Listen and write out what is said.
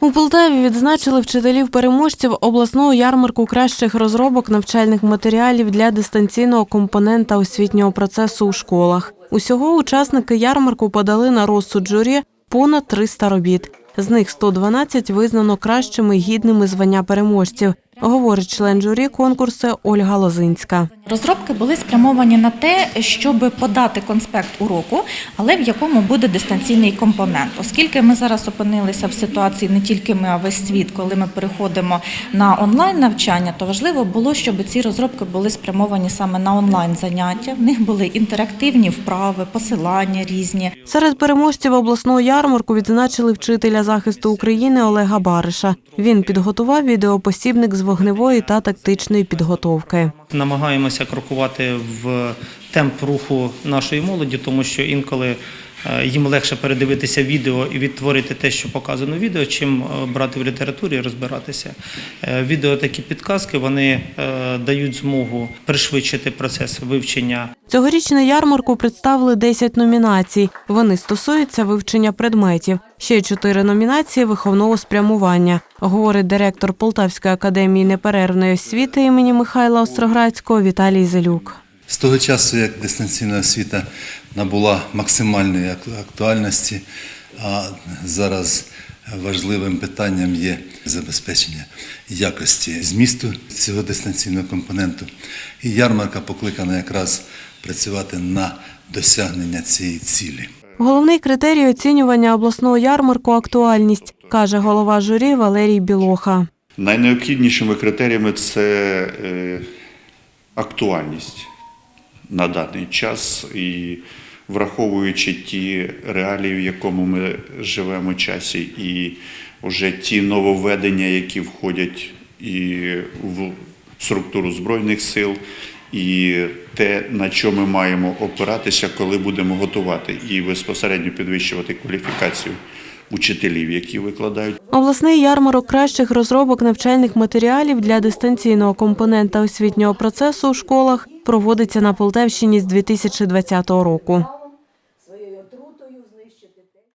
У Полтаві відзначили вчителів переможців обласного ярмарку кращих розробок навчальних матеріалів для дистанційного компонента освітнього процесу у школах. Усього учасники ярмарку подали на розсуд журі понад 300 робіт. З них 112 визнано кращими гідними звання переможців, говорить член журі конкурсу Ольга Лозинська. Розробки були спрямовані на те, щоб подати конспект уроку, але в якому буде дистанційний компонент. Оскільки ми зараз опинилися в ситуації не тільки ми, а весь світ, коли ми переходимо на онлайн навчання, то важливо було, щоб ці розробки були спрямовані саме на онлайн заняття. В них були інтерактивні вправи, посилання різні. Серед переможців обласного ярмарку відзначили вчителя захисту України Олега Бариша. Він підготував відеопосібник з вогневої та тактичної підготовки. Намагаємося крокувати в темп руху нашої молоді, тому що інколи їм легше передивитися відео і відтворити те, що показано в відео, чим е, брати в літературі і розбиратися. Е, Відео такі підказки вони е, дають змогу пришвидшити процес вивчення Цьогоріч на ярмарку представили 10 номінацій. Вони стосуються вивчення предметів. Ще чотири номінації виховного спрямування, говорить директор Полтавської академії неперервної освіти імені Михайла Остроградського Віталій Зелюк. З того часу, як дистанційна освіта набула максимальної актуальності, а зараз важливим питанням є забезпечення якості змісту цього дистанційного компоненту. І ярмарка покликана якраз працювати на досягнення цієї цілі. Головний критерій оцінювання обласного ярмарку актуальність, каже голова журі Валерій Білоха. Найнеобхіднішими критеріями це е, актуальність на даний час. І враховуючи ті реалії, в якому ми живемо часі, і вже ті нововведення, які входять і в структуру Збройних сил, і те, на що ми маємо опиратися, коли будемо готувати і безпосередньо підвищувати кваліфікацію учителів, які викладають. Обласний ярмарок кращих розробок навчальних матеріалів для дистанційного компонента освітнього процесу у школах проводиться на Полтавщині з 2020 року.